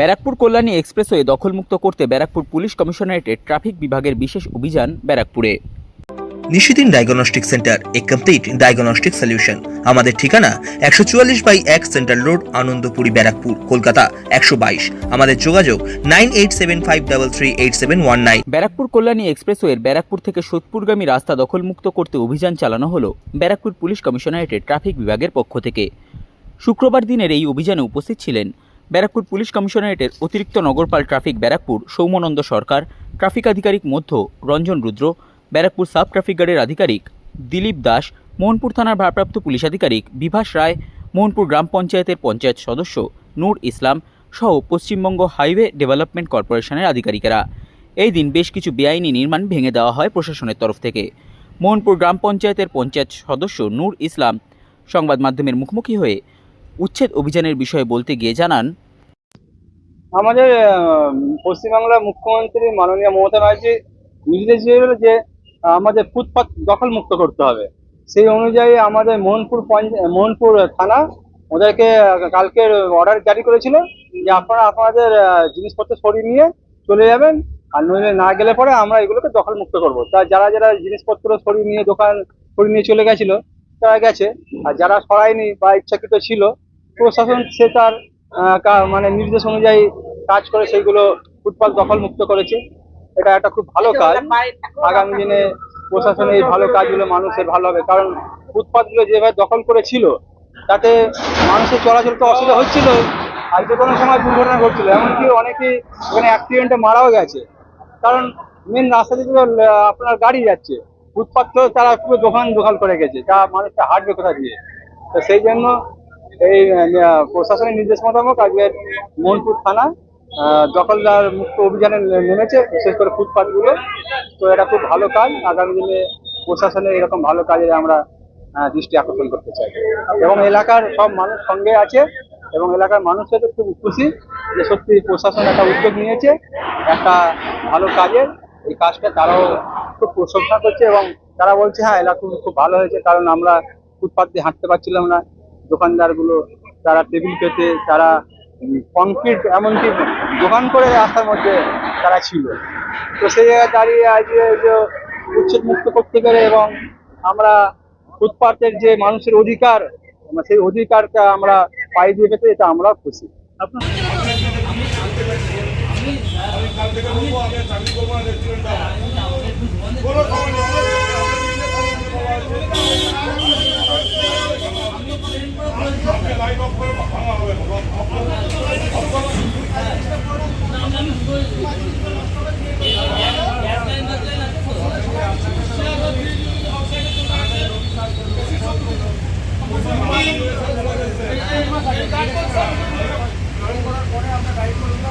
Barrackpore Kalyani expressway দখলমুক্ত করতে Barrackpore police কমিশনারেটের traffic বিভাগের বিশেষ অভিযান ব্যারাকপুরে। Nishidin diagnostic centre a complete diagnostic solution. আমাদের ঠিকানা একশো চুয়াল্লিশ বাই এক সেন্ট্রাল রোড আনন্দপুরি ব্যারাকপুর কলকাতা একশো বাইশ। আমাদের যোগাযোগ nine eight seven five double three eight seven one nine. Barrackpore Kalyani এক্সপ্রেসওয়ের Barrackpore থেকে সোদপুরগামী রাস্তা দখলমুক্ত করতে অভিযান চালানো হলো ব্যারাকপুর পুলিশ কমিশনারেটের ট্রাফিক বিভাগের পক্ষ থেকে। শুক্রবার দিনের এই অভিযানে উপস্থিত ছিলেন ব্যারাকপুর পুলিশ কমিশনারেটের অতিরিক্ত নগরপাল ট্রাফিক ব্যারাকপুর সৌমনন্দ সরকার, ট্রাফিক আধিকারিক মধ্য রঞ্জন রুদ্র, ব্যারাকপুর সাব ট্রাফিক গার্ডের আধিকারিক দিলীপ দাস, মোহনপুর থানার ভারপ্রাপ্ত পুলিশ আধিকারিক বিভাস রায়, মোহনপুর গ্রাম পঞ্চায়েতের পঞ্চায়েত সদস্য নূর ইসলাম সহ পশ্চিমবঙ্গ হাইওয়ে ডেভেলপমেন্ট কর্পোরেশনের আধিকারিকেরা। এই দিন বেশ কিছু বেআইনি নির্মাণ ভেঙে দেওয়া হয় প্রশাসনের তরফ থেকে। মোহনপুর গ্রাম পঞ্চায়েতের পঞ্চায়েত সদস্য নূর ইসলাম সংবাদ মাধ্যমের মুখোমুখি হয়ে উচ্ছেদ অভিযানের বিষয়ে বলতে গিয়ে জানান আমাদের আহ, পশ্চিমবাংলার মুখ্যমন্ত্রী মাননীয় মমতা ব্যানার্জি নির্দেশ দিয়ে যে আমাদের ফুটপাত দখল মুক্ত করতে হবে। সেই অনুযায়ী আমাদের মোহনপুর মোহনপুর থানা ওদেরকে কালকে অর্ডার জারি করেছিল যে আপনারা আপনাদের জিনিসপত্র সরিয়ে নিয়ে চলে যাবেন। আর নইলে না গেলে পরে আমরা এগুলোকে দখল মুক্ত করব। তা যারা যারা জিনিসপত্র সরিয়ে নিয়ে দোকান সরিয়ে নিয়ে চলে গেছিল তারা গেছে। আর যারা সরায়নি বা ইচ্ছাকৃত ছিল প্রশাসন সে তার মানে নির্দেশ অনুযায়ী কাজ করে সেইগুলো ফুটপাত দখল মুক্ত করেছে। এটা একটা খুব ভালো কাজ। আগামী দিনে প্রশাসনের এই ভালো কাজগুলো মানুষের ভালো হবে। কারণ ফুটপাতগুলো যেভাবে দখল করেছিল তাতে মানুষের চলাচল তো অসুবিধা হচ্ছিল। আর যে কোনো সময় দুর্ঘটনা ঘটছিল। এমনকি অনেকেই ওখানে অ্যাক্সিডেন্টে মারাও গেছে। কারণ মেন রাস্তা দিয়ে তো, আপনার গাড়ি যাচ্ছে। ফুটপাত তো তারা পুরো দোকান দোকান করে গেছে। যা মানুষটা হাঁটবে কোথা দিয়ে? তো সেই জন্য এই প্রশাসনের নির্দেশ মোতাবেক আজকে মোহনপুর থানা দখলদার মুক্ত অভিযানে নেমেছে, বিশেষ করে ফুটপাতগুলো তো এটা খুব ভালো কাজ। আগামী দিনে প্রশাসনের এরকম ভালো কাজে আমরা দৃষ্টি আকর্ষণ করতে চাই। এবং এলাকার সব মানুষ সঙ্গে আছে এবং এলাকার মানুষের খুব খুশি যে সত্যি প্রশাসন একটা উদ্যোগ নিয়েছে, একটা ভালো কাজের। এই কাজটা তারাও খুব প্রশংসা করছে এবং তারা বলছে হ্যাঁ এলাকা খুব- ভালো হয়েছে, কারণ আমরা ফুটপাত দিয়ে হাঁটতে পারছিলাম না। দোকানদারগুলো তারা টেবিল পেতে তারা কংক্রিট এমনকি দোকান করে রাস্তার মধ্যে তারা ছিল। তো সেই জায়গায় দাঁড়িয়ে আজ যে উচ্ছেদ মুক্ত করতে পেরে এবং আমরা ফুটপাথের যে মানুষের অধিকার সেই অধিকারটা আমরা পাই দিয়ে পেতে এটা আমরা খুশি। আপনার লাইন অফ করে ভাঙা আমরা গাইড করলাম